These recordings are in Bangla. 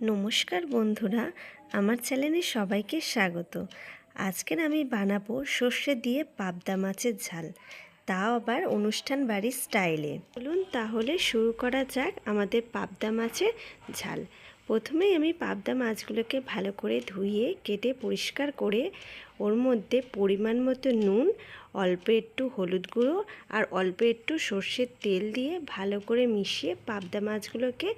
নমস্কার বন্ধুরা, আমার চ্যানেলে সবাইকে স্বাগত। আজকের আমি বানাবো সর্ষে দিয়ে পাবদা মাছের ঝাল, তাও আবার অনুষ্ঠান বাড়ির স্টাইলে। বলুন তাহলে শুরু করা যাক আমাদের পাবদা মাছের ঝাল। প্রথমেই আমি পাবদা মাছগুলোকে ভালো করে ধুয়ে, কেটে পরিষ্কার করে ওর মধ্যে পরিমাণ মতো নুন, অল্প একটু হলুদ গুঁড়ো আর অল্প একটু সর্ষের তেল দিয়ে ভালো করে মিশিয়ে পাবদা মাছগুলোকে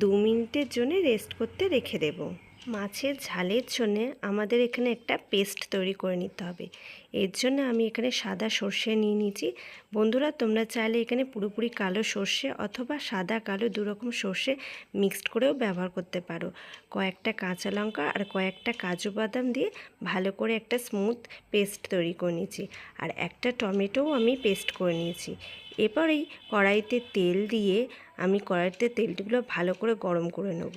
দু মিনিটের জন্য রেস্ট করতে রেখে দেবো। মাছের ঝালের জন্য আমাদের এখানে একটা পেস্ট তৈরি করে নিতে হবে। এর জন্য আমি এখানে সাদা সর্ষে নিয়ে নিয়েছি। বন্ধুরা, তোমরা চাইলে এখানে পুরোপুরি কালো সর্ষে অথবা সাদা কালো দুরকম সর্ষে মিক্সড করেও ব্যবহার করতে পারো। কয়েকটা কাঁচা লঙ্কা আর কয়েকটা কাজু বাদাম দিয়ে ভালো করে একটা স্মুথ পেস্ট তৈরি করে নিয়েছি। আর একটা টমেটোও আমি পেস্ট করে নিয়েছি। এরপরেই কড়াইতে তেল দিয়ে আমি কড়াইতে তেলটিগুলো ভালো করে গরম করে নেব।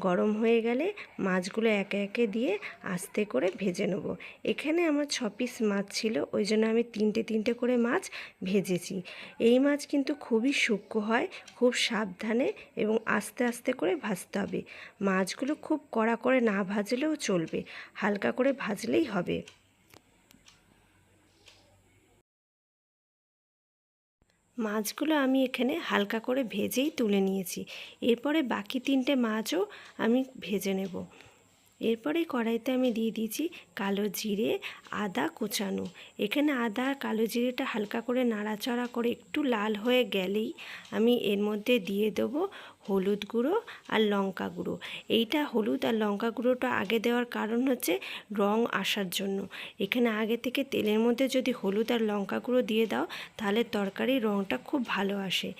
গরম হয়ে গেলে মাছগুলো একে একে দিয়ে আস্তে করে ভেজে নেব। এখানে আমার ছ পিস মাছ ছিল, ওই জন্য আমি তিনটে তিনটে করে মাছ ভেজেছি। এই মাছ কিন্তু খুবই সূক্ষ্ম হয়, খুব সাবধানে এবং আস্তে আস্তে করে ভাজতে হবে। মাছগুলো খুব কড়া করে না ভাজলেও চলবে, হালকা করে ভাজলেই হবে। মাছগুলো আমি এখানে হালকা করে ভেজেই তুলে নিয়েছি। এরপরে বাকি তিনটে মাছও আমি ভেজে নেব। এরপরে কড়াইতে আমি দিয়ে দিয়েছি কালো জিরে, আদা কোচানো। এখানে আদা আর কালো জিরেটা হালকা করে নাড়াচাড়া করে একটু লাল হয়ে গেলেই আমি এর মধ্যে দিয়ে দেবো হলুদ গুঁড়ো আর লঙ্কা গুঁড়ো। এইটা হলুদ আর লঙ্কা গুঁড়োটা আগে দেওয়ার কারণ হচ্ছে রং আসার জন্য। এখানে আগে থেকে তেলের মধ্যে যদি হলুদ আর লঙ্কা গুঁড়ো দিয়ে দাও, তাহলে তরকারির রঙটা খুব ভালো আসে।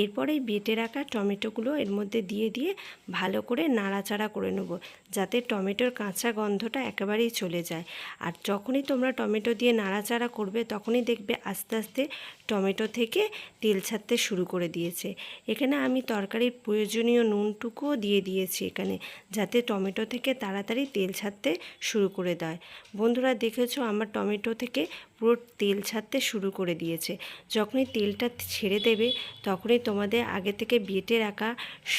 এরপরেই বেটে রাখা টমেটোগুলো এর মধ্যে দিয়ে দিয়ে ভালো করে নাড়াচাড়া করে নেব, যাতে টমেটোর কাঁচা গন্ধটা একেবারেই চলে যায়। আর যখনই তোমরা টমেটো দিয়ে নাড়াচাড়া করবে, তখনই দেখবে আস্তে আস্তে টমেটো থেকে তেল ছাড়তে শুরু করে দিয়েছে। এখানে আমি তরকারির প্রয়োজনীয় নুনটুকুও দিয়ে দিয়েছি এখানে, যাতে টমেটো থেকে তাড়াতাড়ি তেল ছাড়তে শুরু করে দেয়। বন্ধুরা, দেখেছ আমার টমেটো থেকে পুরো তেল ছাড়তে শুরু করে দিয়েছে। যখনই তেলটা ছেড়ে দেবে, তখনই তোমাদের আগে থেকে বেটে রাখা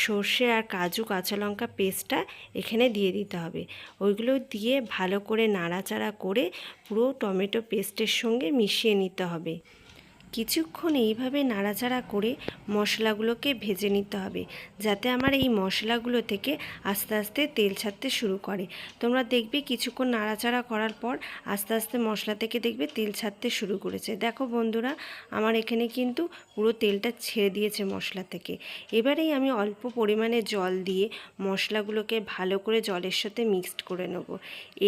সর্ষে আর কাজু কাঁচা লঙ্কা পেস্টটা এখানে দিয়ে দিতে হবে। ওইগুলো দিয়ে ভালো করে নাড়াচাড়া করে পুরো টমেটো পেস্টের সঙ্গে মিশিয়ে নিতে হবে। কিছুক্ষণ এইভাবে নাড়াচাড়া করে মশলাগুলোকে ভেজে নিতে হবে, যাতে আমার এই মশলাগুলো থেকে আস্তে আস্তে তেল ছাড়তে শুরু করে। তোমরা দেখবে কিছুক্ষণ নাড়াচাড়া করার পর আস্তে আস্তে মশলা থেকে দেখবে তেল ছাড়তে শুরু করেছে। দেখো বন্ধুরা, আমার এখানে কিন্তু পুরো তেলটা ছেড়ে দিয়েছে মশলা থেকে। এবারেই আমি অল্প পরিমাণে জল দিয়ে মশলাগুলোকে ভালো করে জলের সাথে মিক্সড করে নেব।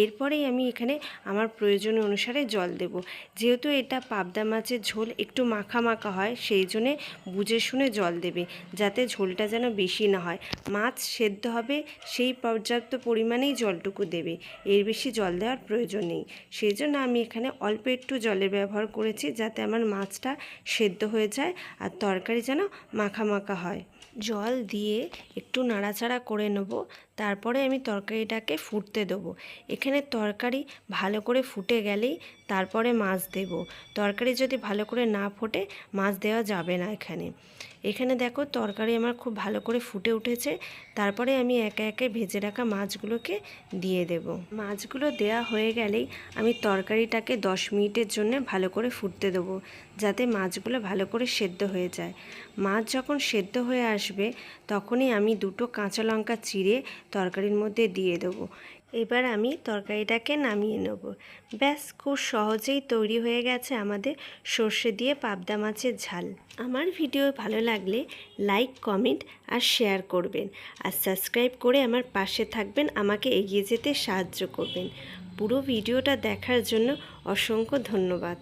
এরপরেই আমি এখানে আমার প্রয়োজন অনুসারে জল দেব। যেহেতু এটা পাবদা মাছের ঝোল, একটু একটু মাখা মাখা হয়, সেই জন্যে বুঝে শুনে জল দেবে, যাতে ঝোলটা যেন বেশি না হয়। মাছ সেদ্ধ হবে, সেই পর্যাপ্ত পরিমাণেই জলটুকু দেবে, এর বেশি জল দেওয়ার প্রয়োজন নেই। সেই জন্য আমি এখানে অল্প একটু জলের ব্যবহার করেছি, যাতে আমার মাছটা সেদ্ধ হয়ে যায় আর তরকারি যেন মাখা মাখা হয়। জল দিয়ে একটু নাড়াচাড়া করে নেব তারপরে আমি তরকারিটাকে ফুটতে দেবো। এখানে তরকারি ভালো করে ফুটে গেলেই তারপরে মাছ দেব। তরকারি যদি ভালো করে না ফোটে, মাছ দেওয়া যাবে না এখানে। এখানে দেখো তরকারি আমার খুব ভালো করে ফুটে উঠেছে। তারপরে আমি একে একে ভেজে রাখা মাছগুলোকে দিয়ে দেব। মাছগুলো দেয়া হয়ে গেলেই আমি তরকারিটাকে দশ মিনিটের জন্য ভালো করে ফুটতে দেবো, যাতে মাছগুলো ভালো করে সেদ্ধ হয়ে যায়। মাছ যখন সেদ্ধ হয়ে আসবে, তখনই আমি দুটো কাঁচা লঙ্কা চিড়ে তরকারির মধ্যে দিয়ে দেবো। এবার আমি তরকারিটাকে নামিয়ে নেব। ব্যাস, খুব সহজেই তৈরি হয়ে গেছে আমাদের সর্ষে দিয়ে পাবদা মাছের ঝাল। আমার ভিডিও ভালো লাগলে লাইক, কমেন্ট আর শেয়ার করবেন আর সাবস্ক্রাইব করে আমার পাশে থাকবেন, আমাকে এগিয়ে যেতে সাহায্য করবেন। পুরো ভিডিওটা দেখার জন্য অসংখ্য ধন্যবাদ।